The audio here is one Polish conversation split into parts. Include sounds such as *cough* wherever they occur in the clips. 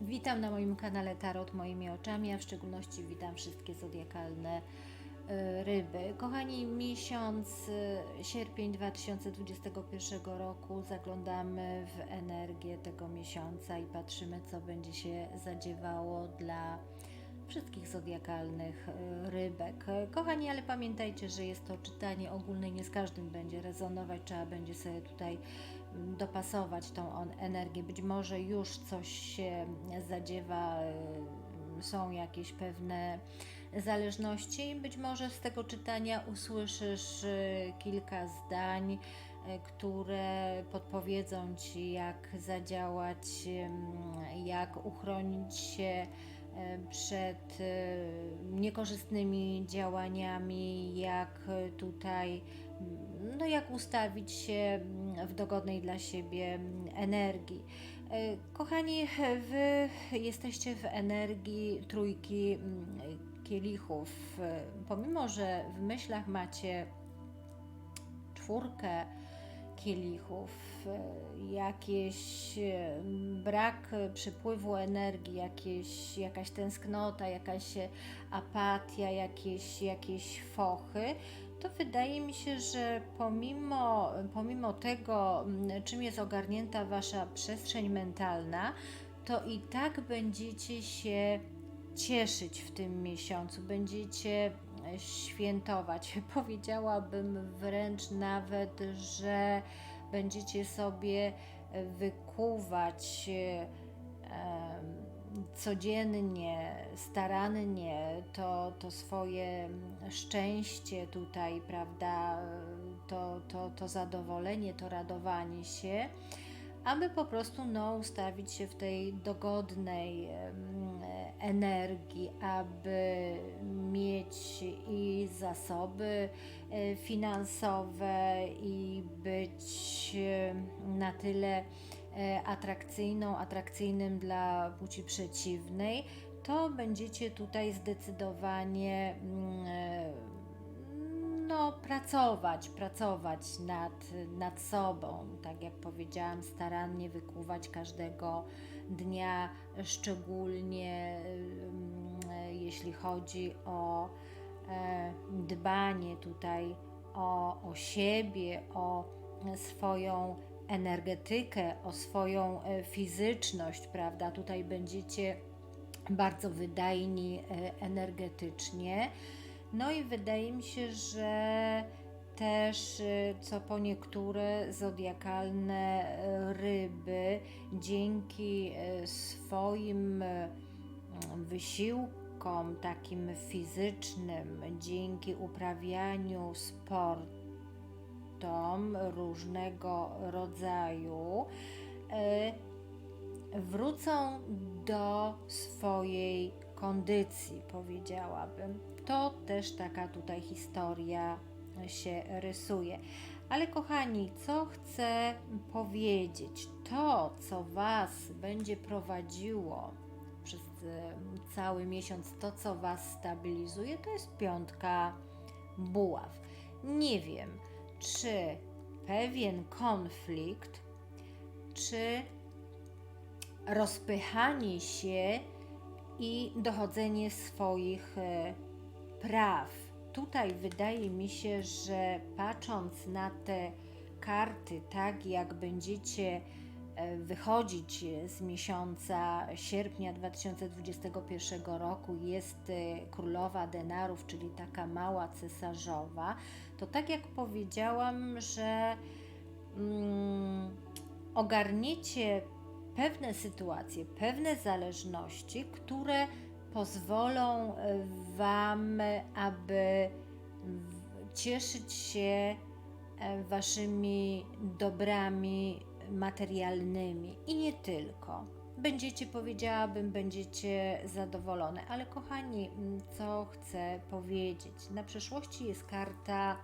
Witam na moim kanale Tarot moimi oczami, a w szczególności witam wszystkie zodiakalne y, ryby. Kochani, miesiąc y, sierpień 2021 roku zaglądamy w energię tego miesiąca i patrzymy, co będzie się zadziewało dla wszystkich zodiakalnych y, rybek. Kochani, ale pamiętajcie, że jest to czytanie ogólne nie z każdym będzie rezonować, trzeba będzie sobie tutaj dopasować tą energię. Być może już coś się zadziewa, y, są jakieś pewne zależności, być może z tego czytania usłyszysz y, kilka zdań, y, które podpowiedzą Ci, jak zadziałać, jak uchronić się przed niekorzystnymi działaniami, jak tutaj, no jak ustawić się mm, w dogodnej dla siebie mm, energii. E, Kochani, Wy jesteście w energii trójki mm, kielichów. E, Pomimo, że w myślach macie czwórkę kielichów, e, jakieś e, brak przepływu energii, jakieś, jakaś tęsknota, jakaś apatia, jakieś, jakieś fochy, to wydaje mi się, że pomimo, pomimo tego, m, czym jest ogarnięta wasza przestrzeń mentalna, to i tak będziecie się cieszyć w tym miesiącu, będziecie e, świętować. *laughs* Powiedziałabym wręcz nawet, że będziecie sobie e, wykuwać e, codziennie, starannie to, to swoje szczęście tutaj, prawda, to, to, to zadowolenie, to radowanie się aby po prostu no, ustawić się w tej dogodnej energii, aby mieć i zasoby e, finansowe i być na tyle atrakcyjną, atrakcyjnym dla płci przeciwnej, to będziecie tutaj zdecydowanie mm, e, no, pracować, pracować nad, nad sobą, tak jak powiedziałam, starannie wykuwać każdego dnia, szczególnie mm, jeśli chodzi o e, dbanie tutaj o, o siebie, o swoją energetykę, o swoją e, fizyczność, prawda? Tutaj będziecie bardzo wydajni e, energetycznie. No i wydaje mi się, że też y, co po niektóre zodiakalne ryby dzięki swoim wysiłkom takim fizycznym, dzięki uprawianiu różnego rodzaju, y, wrócą do swojej kondycji, powiedziałabym. To też taka tutaj historia się rysuje. Ale kochani, co chcę powiedzieć? To, co Was będzie prowadziło przez e, cały miesiąc, to, co Was stabilizuje, to jest piątka buław. Nie wiem, czy pewien konflikt, czy rozpychanie się i dochodzenie swoich e, praw. Tutaj wydaje mi się, że patrząc na te karty, tak jak będziecie wychodzić z miesiąca sierpnia 2021 roku, jest e, królowa denarów, czyli taka mała cesarzowa, to tak jak powiedziałam, że mm, ogarniecie pewne sytuacje, pewne zależności, które pozwolą e, Wam, aby cieszyć się e, Waszymi dobrami materialnymi i nie tylko. Będziecie, powiedziałabym, będziecie zadowolone, ale kochani, m, co chcę powiedzieć? Na przeszłości jest karta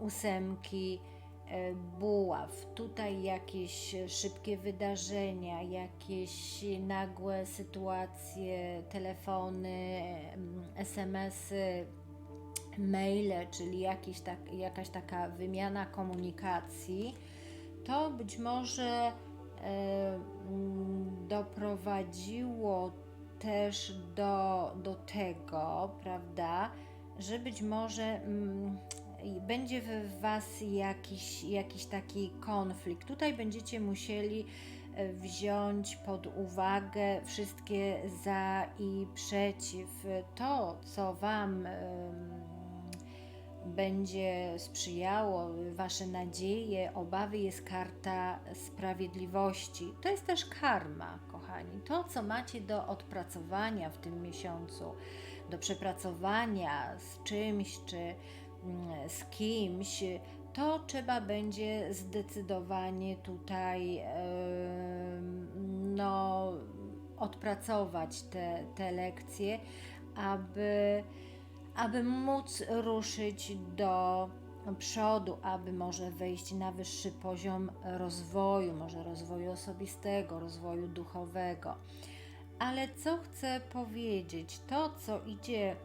ósemki e, buław. Tutaj jakieś szybkie wydarzenia, jakieś nagłe sytuacje, telefony, em, SMS-y, maile, czyli jakieś tak, jakaś taka wymiana komunikacji, to być może e, mm, doprowadziło też do, do tego, prawda, że być może mm, będzie w Was jakiś, jakiś taki konflikt. Tutaj będziecie musieli e, wziąć pod uwagę wszystkie za i przeciw. To, co Wam będzie sprzyjało, Wasze nadzieje, obawy, jest karta sprawiedliwości. To jest też karma, kochani. To, co macie do odpracowania w tym miesiącu, do przepracowania z czymś czy mm, z kimś, to trzeba będzie zdecydowanie tutaj no, odpracować te, te lekcje, aby aby móc ruszyć do przodu, aby może wejść na wyższy poziom rozwoju, może rozwoju osobistego, rozwoju duchowego. Ale co chcę powiedzieć, to co idzie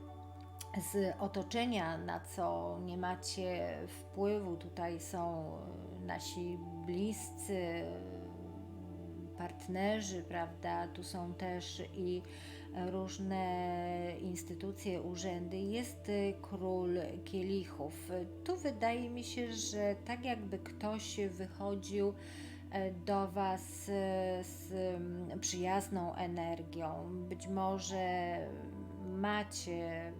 z otoczenia, na co nie macie wpływu, tutaj są nasi bliscy, partnerzy, prawda? Tu są też i różne instytucje, urzędy, jest y, król kielichów. Tu wydaje mi się, że tak jakby ktoś wychodził e, do Was e, z przyjazną energią. Być może macie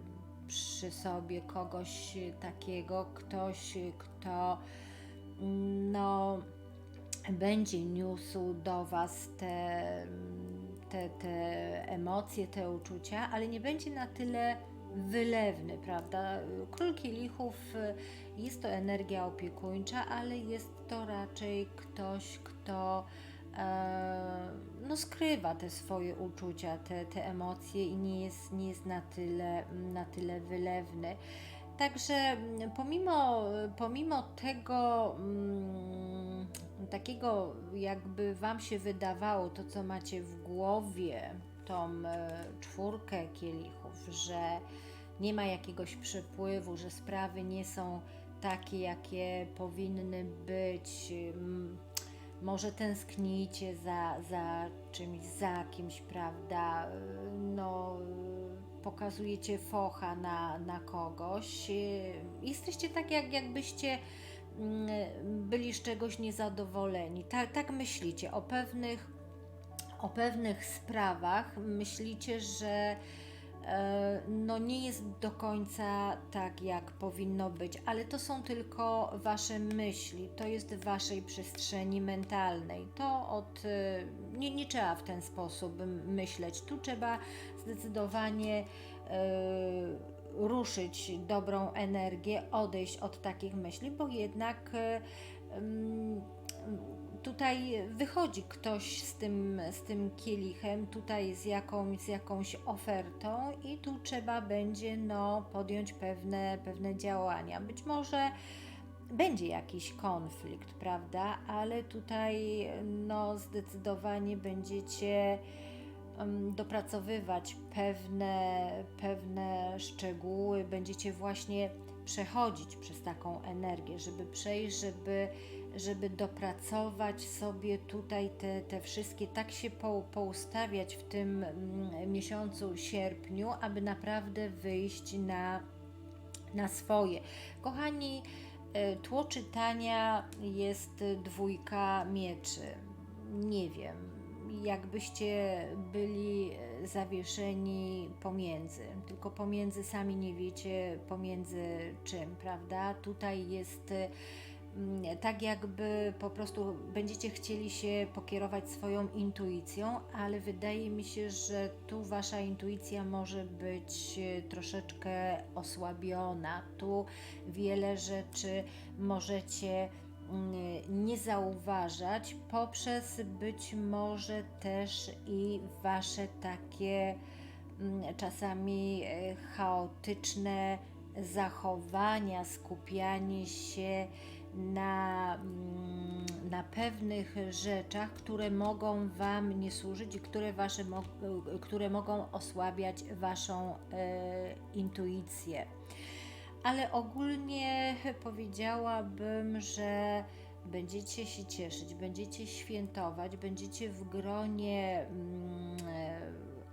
przy sobie kogoś takiego, ktoś, kto no, będzie niósł do Was te te, te emocje, te uczucia, ale nie będzie na tyle wylewny, prawda? Król kielichów y, jest to energia opiekuńcza, ale jest to raczej ktoś, kto e, no, skrywa te swoje uczucia, te, te emocje i nie jest, nie jest na, tyle, na tyle wylewny. Także mm, pomimo, pomimo tego mm, takiego, jakby Wam się wydawało, to co macie w głowie, tą e, czwórkę kielichów, że nie ma jakiegoś przepływu, że sprawy nie są takie, jakie powinny być. Może tęsknicie za, za czymś, za kimś, prawda? No, pokazujecie focha na, na kogoś. Jesteście tak, jak, jakbyście byli z czegoś niezadowoleni. Tak, myślicie o pewnych, o pewnych sprawach. Myślicie, że e, no nie jest do końca tak, jak powinno być, ale to są tylko Wasze myśli, to jest w Waszej przestrzeni mentalnej. To od, e, nie, nie trzeba w ten sposób myśleć. Tu trzeba zdecydowanie e, ruszyć dobrą energię, odejść od takich myśli, bo jednak e, mm, tutaj wychodzi ktoś z tym, z tym kielichem, tutaj z jakąś, z jakąś ofertą i tu trzeba będzie no, podjąć pewne, pewne działania. Być może będzie jakiś konflikt, prawda? Ale tutaj no, zdecydowanie będziecie dopracowywać pewne, pewne szczegóły, będziecie właśnie przechodzić przez taką energię, żeby przejść, żeby, żeby dopracować sobie tutaj te, te wszystkie, tak się po, poustawiać w tym mm, miesiącu sierpniu, aby naprawdę wyjść na, na swoje. Kochani, e, tło czytania jest dwójka mieczy. Nie wiem, jakbyście byli e, zawieszeni pomiędzy, tylko pomiędzy sami nie wiecie pomiędzy czym, prawda? Tutaj jest mm, tak jakby po prostu będziecie chcieli się pokierować swoją intuicją, ale wydaje mi się, że tu wasza intuicja może być e, troszeczkę osłabiona. Tu wiele rzeczy możecie nie zauważać poprzez być może też i wasze takie mm, czasami e, chaotyczne zachowania, skupianie się na, mm, na pewnych rzeczach, które mogą Wam nie służyć i które, wasze, które mogą osłabiać Waszą e, intuicję ale ogólnie powiedziałabym, że będziecie się cieszyć, będziecie świętować, będziecie w gronie mm,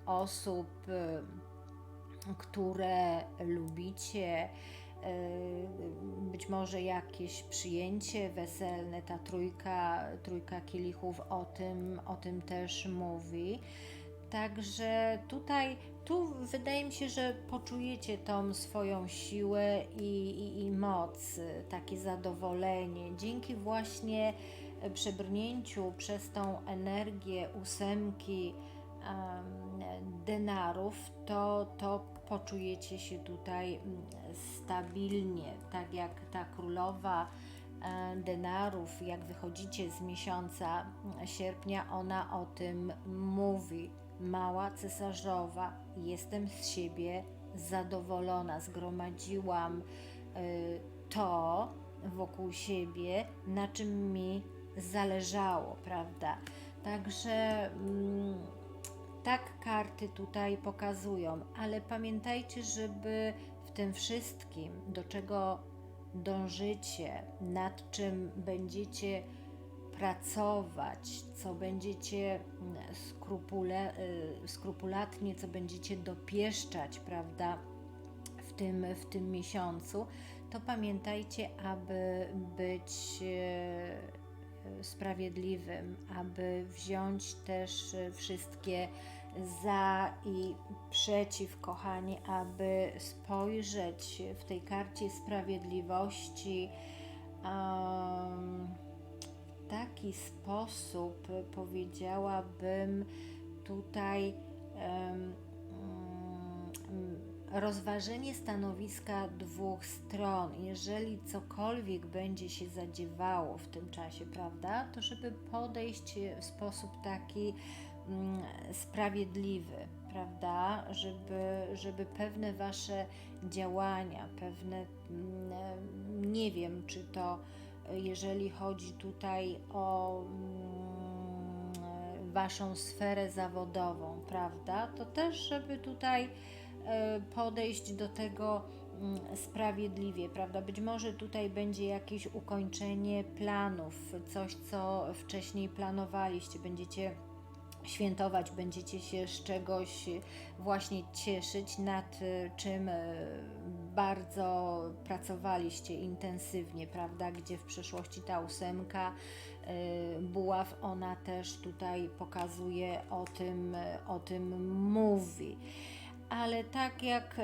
osób, e, które lubicie, e, być może jakieś przyjęcie weselne, ta trójka, trójka kielichów o tym, o tym też mówi. Także tutaj, tu wydaje mi się, że poczujecie tą swoją siłę i, i, i moc, takie zadowolenie. Dzięki właśnie przebrnięciu przez tą energię ósemki um, denarów, to, to poczujecie się tutaj mm, stabilnie, tak jak ta królowa e, denarów, jak wychodzicie z miesiąca sierpnia, ona o tym mówi mała cesarzowa, jestem z siebie zadowolona, zgromadziłam y, to wokół siebie, na czym mi zależało, prawda? Także mm, tak karty tutaj pokazują, ale pamiętajcie, żeby w tym wszystkim, do czego dążycie, nad czym będziecie pracować, co będziecie mm, skrupule, y, skrupulatnie, co będziecie dopieszczać, prawda, w tym, w tym miesiącu, to pamiętajcie, aby być y, sprawiedliwym, aby wziąć też wszystkie za i przeciw, kochani, aby spojrzeć w tej karcie sprawiedliwości. Um, taki sposób, powiedziałabym, tutaj um, rozważenie stanowiska dwóch stron. Jeżeli cokolwiek będzie się zadziewało w tym czasie, prawda, to żeby podejść w sposób taki um, sprawiedliwy, prawda, żeby, żeby pewne wasze działania, pewne, um, nie wiem, czy to jeżeli chodzi tutaj o mm, Waszą sferę zawodową, prawda? To też, żeby tutaj e, podejść do tego mm, sprawiedliwie, prawda? Być może tutaj będzie jakieś ukończenie planów, coś, co wcześniej planowaliście, będziecie świętować, będziecie się z czegoś właśnie cieszyć, nad y, czym y, bardzo pracowaliście intensywnie, prawda? Gdzie w przeszłości ta ósemka y, buław, ona też tutaj pokazuje o tym, o tym mówi ale tak jak,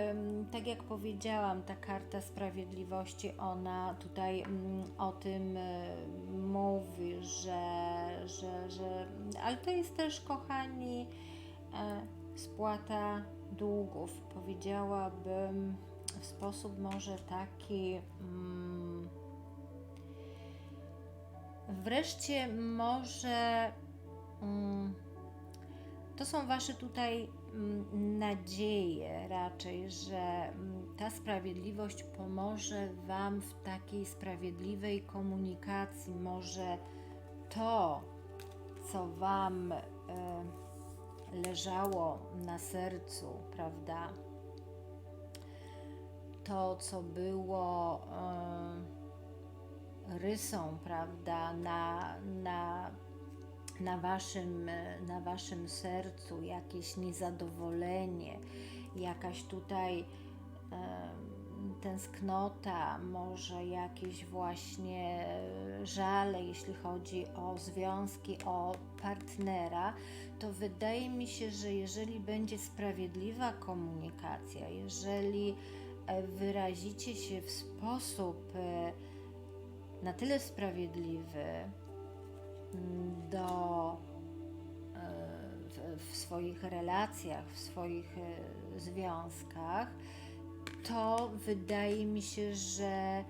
tak jak powiedziałam, ta karta sprawiedliwości, ona tutaj mm, o tym e, mówi, że, że, że ale to jest też, kochani, e, spłata długów. Powiedziałabym w sposób może taki. Mm, wreszcie może. Mm, to są Wasze tutaj mm, nadzieje raczej, że mm, ta sprawiedliwość pomoże Wam w takiej sprawiedliwej komunikacji. Może to, co Wam e, leżało na sercu, prawda? To, co było rysą, prawda, na, na na waszym, na waszym sercu jakieś niezadowolenie, jakaś tutaj tęsknota, może jakieś właśnie żale, jeśli chodzi o związki, o partnera, to wydaje mi się, że jeżeli będzie sprawiedliwa komunikacja, jeżeli wyrazicie się w sposób e, na tyle sprawiedliwy, do, e, w, w swoich relacjach, w swoich e, związkach, to wydaje mi się, że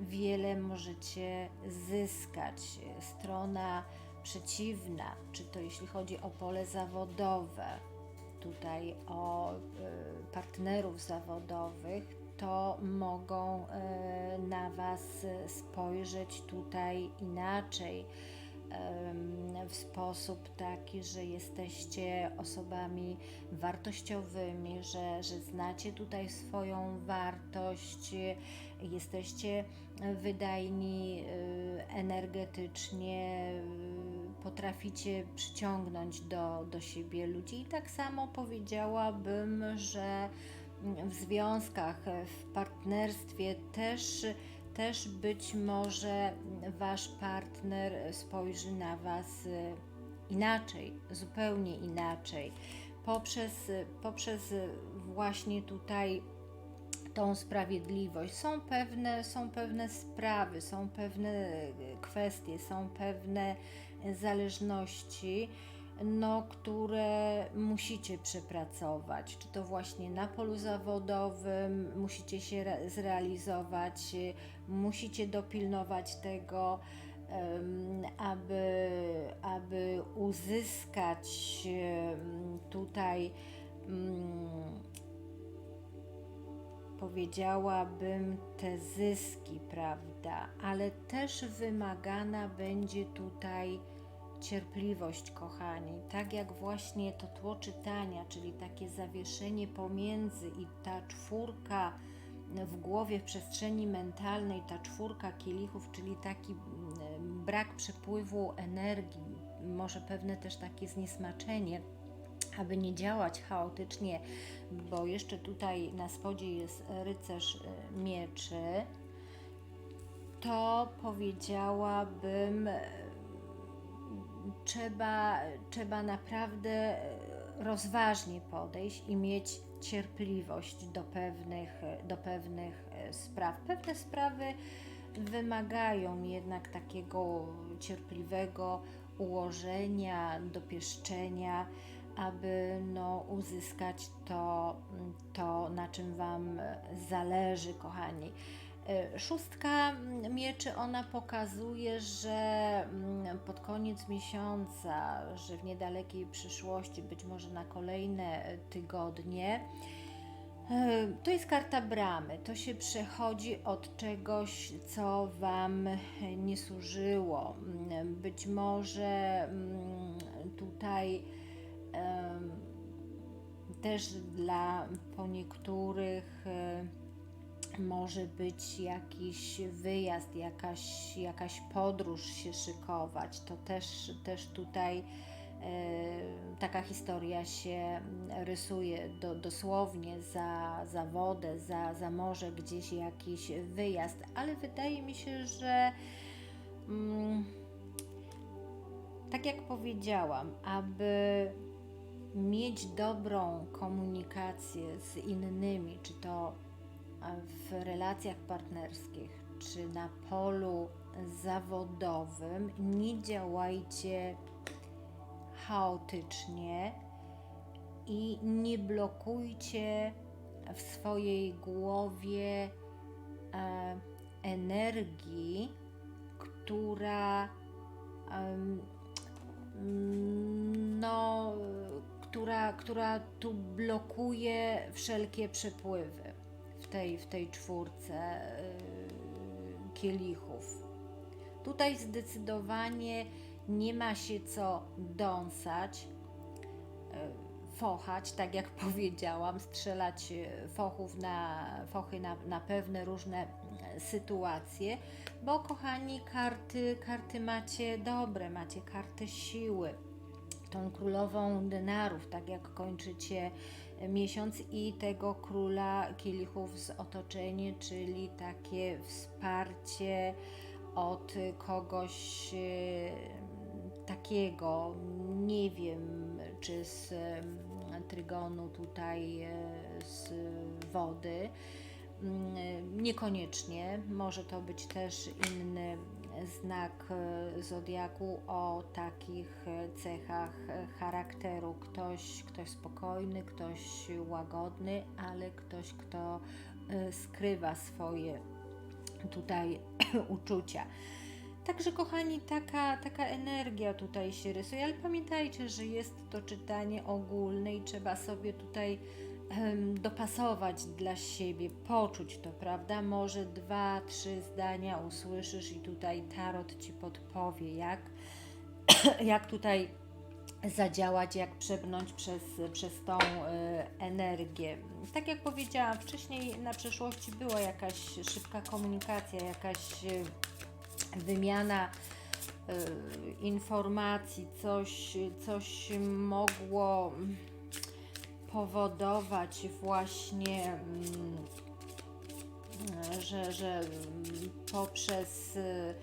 wiele możecie zyskać. Strona przeciwna, czy to jeśli chodzi o pole zawodowe, tutaj o e, partnerów zawodowych, to mogą na Was spojrzeć tutaj inaczej w sposób taki, że jesteście osobami wartościowymi, że, że znacie tutaj swoją wartość, jesteście wydajni y, energetycznie, y, potraficie przyciągnąć do, do siebie ludzi. I tak samo powiedziałabym, że w związkach, w partnerstwie też, też być może Wasz partner spojrzy na Was inaczej, zupełnie inaczej. Poprzez, poprzez właśnie tutaj tą sprawiedliwość. Są pewne, są pewne sprawy, są pewne kwestie, są pewne zależności, no, które musicie przepracować. Czy to właśnie na polu zawodowym musicie się re- zrealizować, musicie dopilnować tego, aby, aby uzyskać tutaj. mm, powiedziałabym, te zyski, prawda? Ale też wymagana będzie tutaj cierpliwość, kochani. Tak jak właśnie to tło czytania, czyli takie zawieszenie pomiędzy i ta czwórka w głowie, w przestrzeni mentalnej, ta czwórka kielichów, czyli taki mm, brak przepływu energii, może pewne też takie zniesmaczenie aby nie działać chaotycznie, bo jeszcze tutaj na spodzie jest rycerz y, mieczy, to powiedziałabym, trzeba, trzeba naprawdę rozważnie podejść i mieć cierpliwość do pewnych, do pewnych y, spraw. Pewne sprawy wymagają jednak takiego cierpliwego ułożenia, dopieszczenia aby no, uzyskać to, to, na czym Wam zależy, kochani. E, Szóstka mieczy, ona pokazuje, że mm, pod koniec miesiąca, że w niedalekiej przyszłości, być może na kolejne tygodnie, e, to jest karta bramy. To się przechodzi od czegoś, co Wam nie służyło. Być może mm, tutaj też dla po niektórych e, może być jakiś wyjazd, jakaś, jakaś podróż się szykować. To też, też tutaj e, taka historia się rysuje do, dosłownie za, za wodę, za, za morze, gdzieś jakiś wyjazd, ale wydaje mi się, że. Mm, tak jak powiedziałam, aby mieć dobrą komunikację z innymi, czy to w relacjach partnerskich, czy na polu zawodowym, nie działajcie chaotycznie i nie blokujcie w swojej głowie e, energii, która no, która, która tu blokuje wszelkie przepływy tej, w tej czwórce yy, kielichów. Tutaj zdecydowanie nie ma się co dąsać, yy, fochać, tak jak *laughs* powiedziałam, strzelać yy, fochów na, fochy na, na pewne różne sytuacje, bo kochani, karty, karty macie dobre, macie karty siły tą królową denarów, tak jak kończycie miesiąc i tego króla kielichów z otoczenie, czyli takie wsparcie od kogoś e, takiego, nie wiem, czy z mm, trygonu tutaj e, z wody. Mm, Niekoniecznie, może to być też inny znak e, zodiaku o takich e, cechach e, charakteru. Ktoś, ktoś spokojny, ktoś łagodny, ale ktoś, kto skrywa swoje tutaj *clears throat* uczucia. Także, kochani, taka, taka energia tutaj się rysuje, ale pamiętajcie, że jest to czytanie ogólne i trzeba sobie tutaj dopasować dla siebie, poczuć to, prawda? Może dwa, trzy zdania usłyszysz i tutaj tarot ci podpowie, jak, *clears throat* jak tutaj zadziałać, jak przebrnąć przez, przez tą y, energię. Tak jak powiedziałam wcześniej, na przeszłości była jakaś szybka komunikacja, jakaś y, wymiana y, informacji, coś, coś mogło powodować właśnie, mm, że, że mm, poprzez y,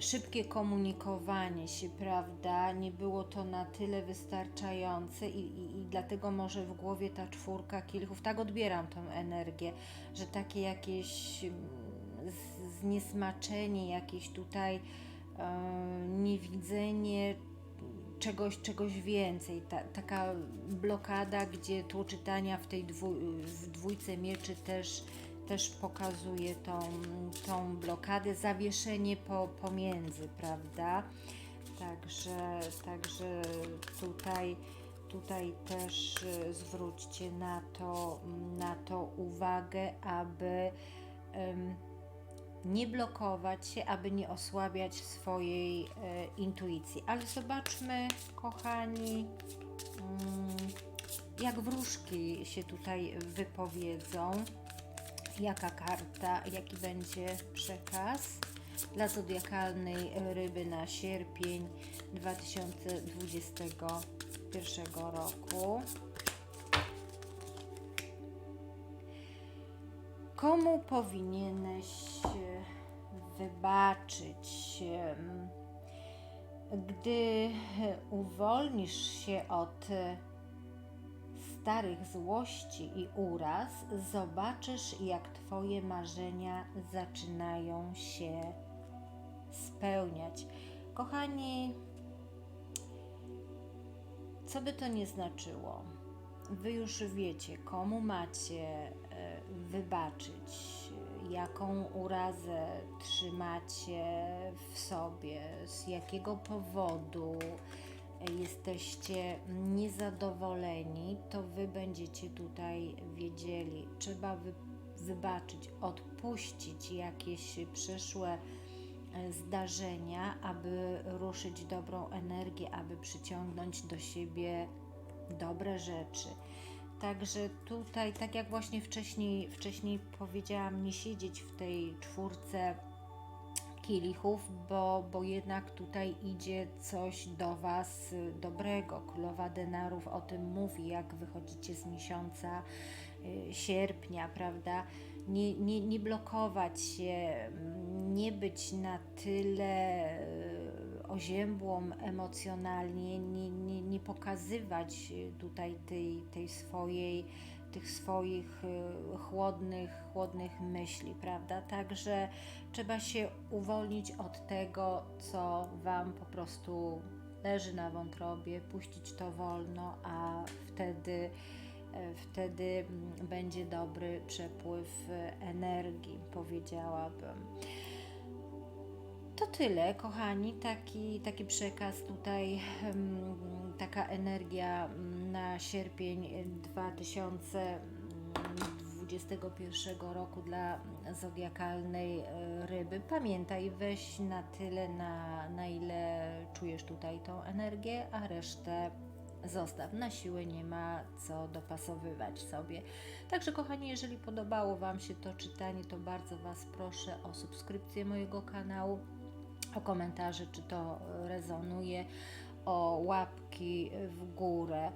szybkie komunikowanie się, prawda, nie było to na tyle wystarczające i, i, i dlatego może w głowie ta czwórka kilchów, tak odbieram tą energię, że takie jakieś mm, zniesmaczenie, jakieś tutaj e, niewidzenie czegoś, czegoś więcej. Ta, taka blokada, gdzie tło czytania w tej dwu, w dwójce mieczy też, też pokazuje tą, tą blokadę, zawieszenie po, pomiędzy, prawda? Także, także tutaj, tutaj też e, zwróćcie na to, na to uwagę, aby em, nie blokować się, aby nie osłabiać swojej e, intuicji. Ale zobaczmy, kochani, mm, jak wróżki się tutaj wypowiedzą. Jaka karta, jaki będzie przekaz dla zodiakalnej ryby na sierpień 2021 roku. Komu powinieneś wybaczyć? Gdy uwolnisz się od starych złości i uraz, zobaczysz, jak Twoje marzenia zaczynają się spełniać. Kochani, co by to nie znaczyło, Wy już wiecie, komu macie e, wybaczyć, jaką urazę trzymacie w sobie, z jakiego powodu jesteście niezadowoleni, to Wy będziecie tutaj wiedzieli. Trzeba wy, wybaczyć, odpuścić jakieś przeszłe e, zdarzenia, aby ruszyć dobrą energię, aby przyciągnąć do siebie dobre rzeczy. Także tutaj, tak jak właśnie wcześniej, wcześniej powiedziałam, nie siedzieć w tej czwórce kielichów, bo, bo jednak tutaj idzie coś do Was dobrego. Królowa denarów o tym mówi, jak wychodzicie z miesiąca y, sierpnia, prawda? Nie, nie, nie blokować się, nie być na tyle oziębłą emocjonalnie, nie, nie, nie pokazywać y, tutaj tej, tej swojej, tych swoich y, chłodnych, chłodnych myśli, prawda? Także trzeba się uwolnić od tego, co Wam po prostu leży na wątrobie, puścić to wolno, a wtedy, e, wtedy mm, będzie dobry przepływ e, energii, powiedziałabym. To tyle, kochani. Taki, taki przekaz tutaj, taka energia mm, na sierpień 2021 roku dla zodiakalnej e, ryby. Pamiętaj, weź na tyle, na, na ile czujesz tutaj tą energię, a resztę zostaw. Na siłę nie ma co dopasowywać sobie. Także, kochani, jeżeli podobało Wam się to czytanie, to bardzo Was proszę o subskrypcję mojego kanału o komentarze, czy to rezonuje, o łapki w górę.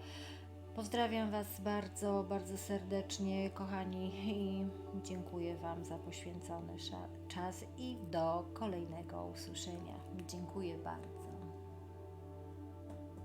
Pozdrawiam Was bardzo, bardzo serdecznie, kochani, i dziękuję Wam za poświęcony czas i do kolejnego usłyszenia. Dziękuję bardzo.